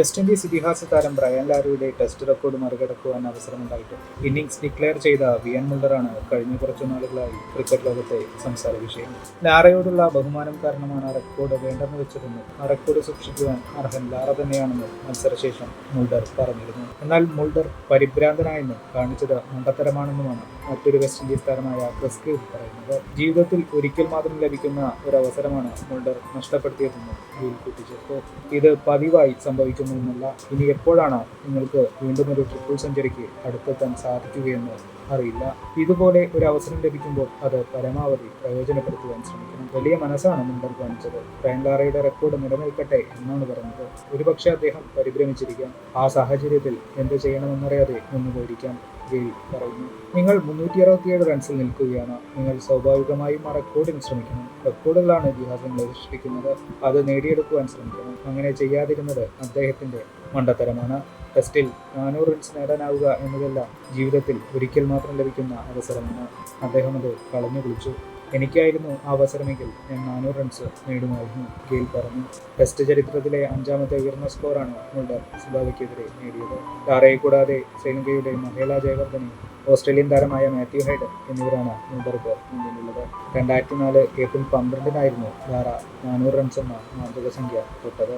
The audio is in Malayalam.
വെസ്റ്റ് ഇൻഡീസ് ഇതിഹാസ താരം ബ്രയൻ ലാരയുടെ ടെസ്റ്റ് റെക്കോർഡ് മറികടക്കുവാൻ അവസരമുണ്ടായിട്ട്. ഇന്നിംഗ്സ് ഡിക്ലെയർ ചെയ്ത വിയൻ മുള്ളറാണ് കഴിഞ്ഞ കുറച്ചു നാളുകളായി ക്രിക്കറ്റ് ലോകത്തെ സംസാര വിഷയം. ലാറയോടുള്ള ബഹുമാനം കാരണമാണ് ആ റെക്കോർഡ് വേണ്ടെന്ന് വെച്ചതെന്നും ആ റെക്കോർഡ് സൂക്ഷിക്കുവാൻ അർഹൻ ലാറ തന്നെയാണെന്ന് മത്സരശേഷം മുൾഡർ പറഞ്ഞിരുന്നു. എന്നാൽ മുൾഡർ പരിഭ്രാന്തനായെന്നും കാണിച്ചത് മണ്ടത്തരമാണെന്നുമാണ് മറ്റൊരു വെസ്റ്റ് ഇൻഡീസ് താരമായ ക്രിസ് ഗെയിൽ പറയുന്നത് ജീവിതത്തിൽ ഒരിക്കൽ മാത്രം ലഭിക്കുന്ന ഒരു അവസരമാണ് മുൾഡർ നഷ്ടപ്പെടുത്തിയതെന്ന് ഗെയിൽ കൂട്ടിച്ചേർത്തു ഇത് പതിവായി സംഭവിക്കുന്നതെന്നല്ല ഇനി എപ്പോഴാണ് നിങ്ങൾക്ക് വീണ്ടും ഒരു ട്രിപ്പിൾ സെഞ്ചുറിക്ക് അടുത്തെത്താൻ സാധിക്കുകയെന്ന് അറിയില്ല. ഇതുപോലെ ഒരു അവസരം ലഭിക്കുമ്പോൾ അത് പരമാവധി പ്രയോജനപ്പെടുത്തുവാൻ ശ്രമിക്കണം. വലിയ മനസ്സാണ് മുണ്ടർ കാണിച്ചത്. പ്രയങ്കാറയുടെ റെക്കോർഡ് നിലനിൽക്കട്ടെ എന്നാണ് പറഞ്ഞത്. ഒരുപക്ഷെ അദ്ദേഹം പരിഭ്രമിച്ചിരിക്കാം. ആ സാഹചര്യത്തിൽ എന്ത് ചെയ്യണമെന്നറിയാതെ നിന്നുപോയിരിക്കാം ഗെയിൽ പറയുന്നു നിങ്ങൾ മുന്നൂറ്റി അറുപത്തിയേഴ് റൺസിൽ നിൽക്കുകയാണ്. നിങ്ങൾ സ്വാഭാവികമായും ആ റെക്കോർഡിന് ശ്രമിക്കണം. റെക്കോർഡുകളാണ് ഇതിഹാസങ്ങളെ സൃഷ്ടിക്കുന്നത്. അത് നേടിയെടുക്കുവാൻ ശ്രമിക്കണം. അങ്ങനെ ചെയ്യാതിരുന്നത് അദ്ദേഹത്തിന്റെ മണ്ടത്തരമാണ്. ടെസ്റ്റിൽ നാനൂറ് റൺസ് നേടാനാവുക എന്നതെല്ലാം ജീവിതത്തിൽ ഒരിക്കൽ മാത്രം ലഭിക്കുന്ന അവസരമാണ്. അദ്ദേഹം അത് കളഞ്ഞു കുളിച്ചു എനിക്കായിരുന്നു അവസരമെങ്കിൽ ഞാൻ നാനൂറ് റൺസ് നേടുമായിരുന്നു ഗെയിൽ പറഞ്ഞു. ടെസ്റ്റ് ചരിത്രത്തിലെ അഞ്ചാമത്തെ ഉയർന്ന സ്കോറാണ് മുൾഡർ സുബാബയ്ക്കെതിരെ നേടിയത്. ടാറയെ കൂടാതെ ശ്രീലങ്കയുടെ മഹേള ജയവർദ്ധനെ ഓസ്ട്രേലിയൻ താരമായ മാത്യു ഹൈഡ് എന്നിവരാണ് മുൾഡർക്ക് മുന്നിലുള്ളത്. രണ്ടായിരത്തി നാല് ഏപ്രിൽ പന്ത്രണ്ടിനായിരുന്നു ധാര നാനൂറ് റൺസ് എന്ന മാന്ത്രിക സംഖ്യ തൊട്ടത്.